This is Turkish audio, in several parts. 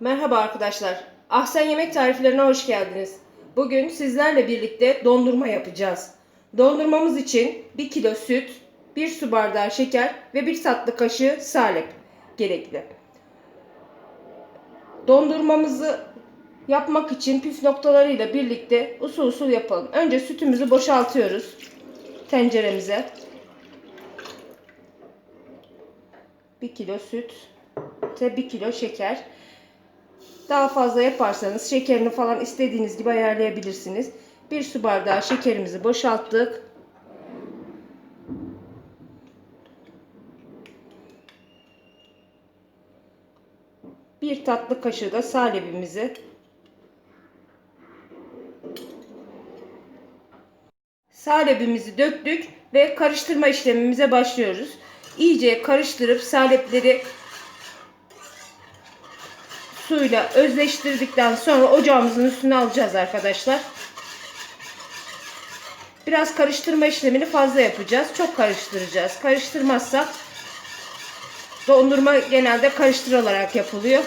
Merhaba arkadaşlar. Ahsen Yemek Tariflerine hoş geldiniz. Bugün sizlerle birlikte dondurma yapacağız. Dondurmamız için 1 kilo süt, 1 su bardağı şeker ve 1 tatlı kaşığı salep gerekli. Dondurmamızı yapmak için püf noktalarıyla birlikte usul usul yapalım. Önce sütümüzü boşaltıyoruz tenceremize. 1 kilo süt ve 1 kilo şeker. Daha fazla yaparsanız şekerini falan istediğiniz gibi ayarlayabilirsiniz. Bir su bardağı şekerimizi boşalttık. Bir tatlı kaşığı da salebimizi salebimizi döktük ve karıştırma işlemimize başlıyoruz. İyice karıştırıp salepleri suyla özleştirdikten sonra ocağımızın üstüne alacağız arkadaşlar. Biraz karıştırma işlemini fazla yapacağız. Çok karıştıracağız. Karıştırmazsak dondurma genelde karıştırılarak yapılıyor.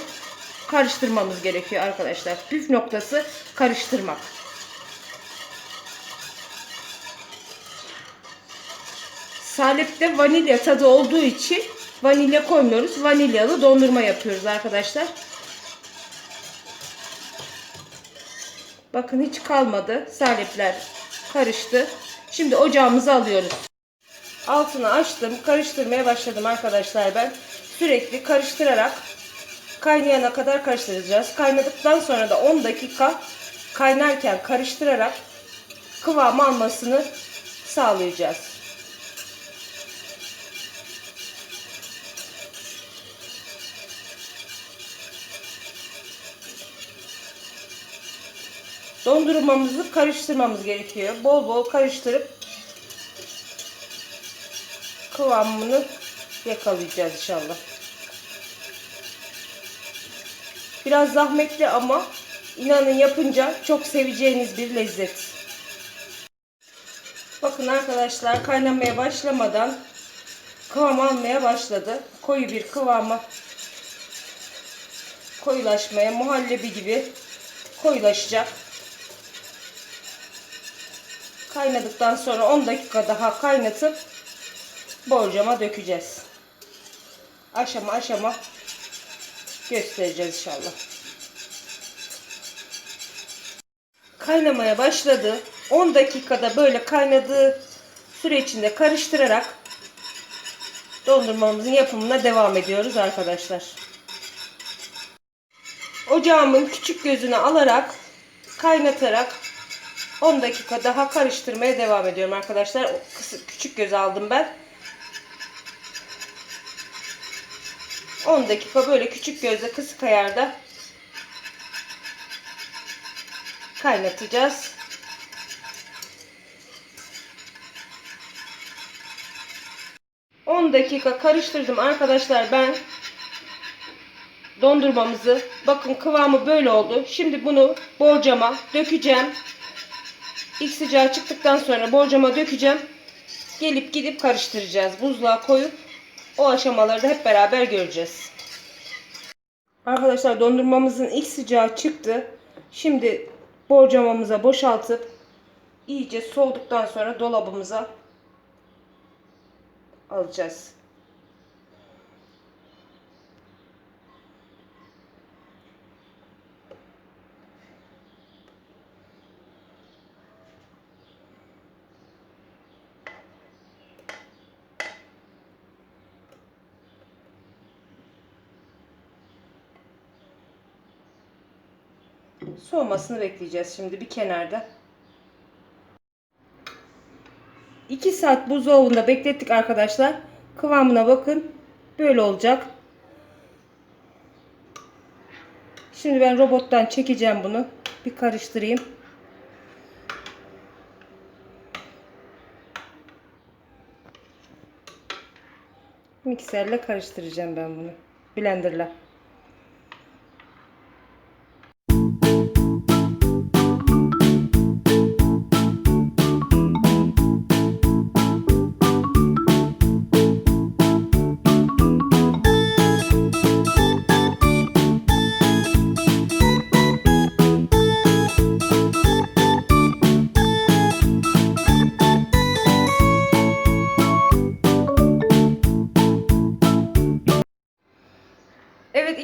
Karıştırmamız gerekiyor arkadaşlar. Püf noktası karıştırmak. Salepte vanilya tadı olduğu için vanilya koymuyoruz. Vanilyalı dondurma yapıyoruz arkadaşlar. Bakın hiç kalmadı. Salepler karıştı. Şimdi ocağımızı alıyoruz. Altını açtım. Karıştırmaya başladım arkadaşlar ben. Sürekli karıştırarak kaynayana kadar karıştıracağız. Kaynadıktan sonra da 10 dakika kaynarken karıştırarak kıvam almasını sağlayacağız. Dondurmamızı karıştırmamız gerekiyor. Bol bol karıştırıp kıvamını yakalayacağız inşallah. Biraz zahmetli ama inanın yapınca çok seveceğiniz bir lezzet. Bakın arkadaşlar kaynamaya başlamadan kıvam almaya başladı. Koyu bir kıvama koyulaşmaya muhallebi gibi koyulaşacak. Kaynadıktan sonra 10 dakika daha kaynatıp borcama dökeceğiz. Aşama aşama göstereceğiz inşallah. Kaynamaya başladı. 10 dakikada böyle kaynadığı süre içinde karıştırarak dondurmamızın yapımına devam ediyoruz arkadaşlar. Ocağımın küçük gözünü alarak kaynatarak 10 dakika daha karıştırmaya devam ediyorum arkadaşlar. Küçük göz aldım ben. 10 dakika böyle küçük gözle kısık ayarda kaynatacağız. Dakika karıştırdım arkadaşlar ben dondurmamızı. Bakın kıvamı böyle oldu. Şimdi bunu borcama dökeceğim. İlk sıcağı çıktıktan sonra borcama dökeceğim. Gelip gidip karıştıracağız. Buzluğa koyup o aşamaları da hep beraber göreceğiz. Arkadaşlar dondurmamızın ilk sıcağı çıktı. Şimdi borcamamıza boşaltıp iyice soğuduktan sonra dolabımıza alacağız. Soğumasını bekleyeceğiz şimdi bir kenarda. 2 saat buzdolabında beklettik arkadaşlar. Kıvamına bakın. Böyle olacak. Şimdi ben robottan çekeceğim bunu. Bir karıştırayım. Mikserle karıştıracağım ben bunu. Blenderla.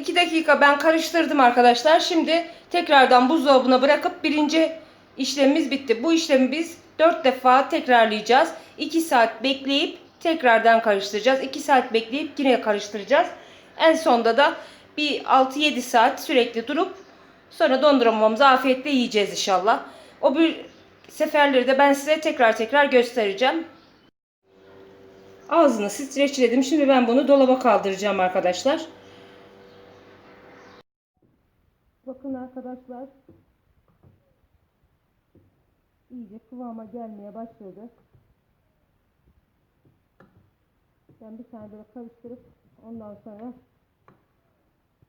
Dakika ben karıştırdım arkadaşlar. Şimdi tekrardan buzdolabına bırakıp birinci işlemimiz bitti. Bu işlemi biz 4 defa tekrarlayacağız. 2 saat bekleyip tekrardan karıştıracağız. 2 saat bekleyip yine karıştıracağız. En sonda da bir 6-7 saat sürekli durup sonra dondurmamızı afiyetle yiyeceğiz inşallah. O bir seferleri de ben size tekrar tekrar göstereceğim. Ağzını streçledim. Şimdi ben bunu dolaba kaldıracağım arkadaşlar. Bakın arkadaşlar. iyice kıvama gelmeye başladı. Ben bir tane böyle karıştırıp ondan sonra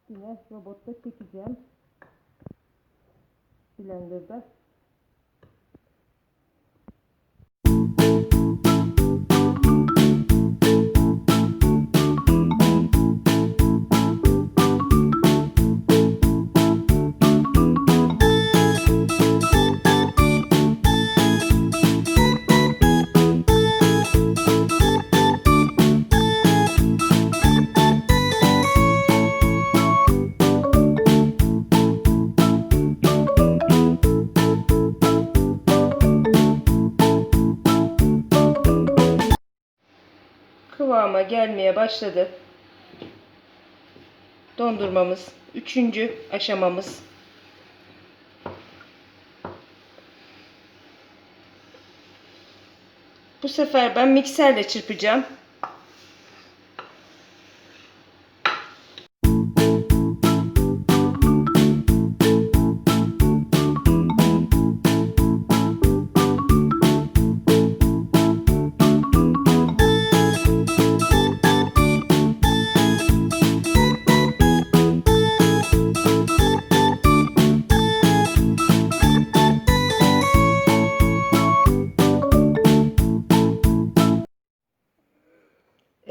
yine robotta çekeceğim. Blender'da. Kıvama gelmeye başladı. Dondurmamız. Üçüncü aşamamız. Bu sefer ben mikserle çırpacağım.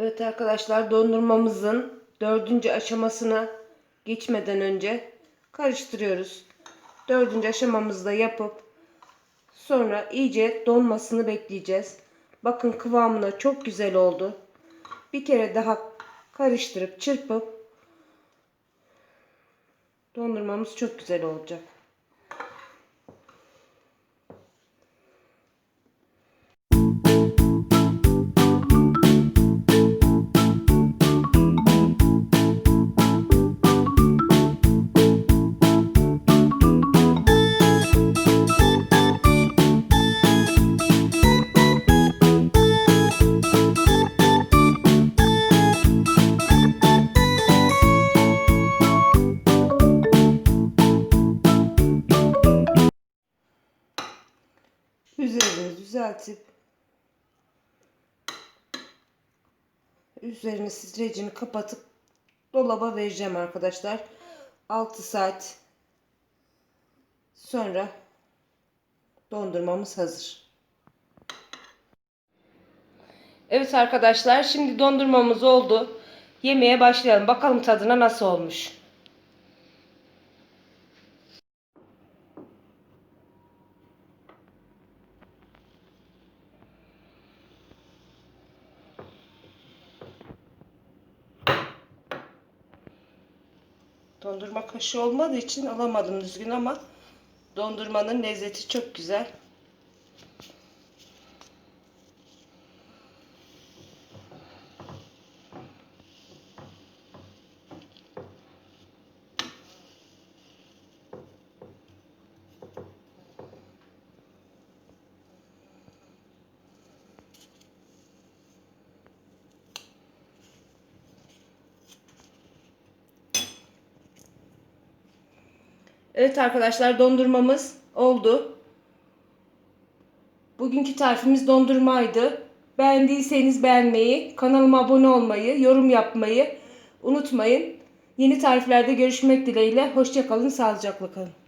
Evet arkadaşlar dondurmamızın dördüncü aşamasına geçmeden önce karıştırıyoruz. Dördüncü aşamamızı da yapıp sonra iyice donmasını bekleyeceğiz. Bakın kıvamına çok güzel oldu. Bir kere daha karıştırıp çırpıp dondurmamız çok güzel olacak. Üzerini düzeltip üzerini streçini kapatıp dolaba vereceğim arkadaşlar. 6 saat sonra dondurmamız hazır. Evet arkadaşlar şimdi dondurmamız oldu. Yemeye başlayalım. Bakalım tadına nasıl olmuş. Dondurma kaşığı olmadığı için alamadım düzgün ama dondurmanın lezzeti çok güzel. Evet arkadaşlar dondurmamız oldu. Bugünkü tarifimiz dondurmaydı. Beğendiyseniz beğenmeyi, kanalıma abone olmayı, yorum yapmayı unutmayın. Yeni tariflerde görüşmek dileğiyle. Hoşçakalın, sağlıcakla kalın.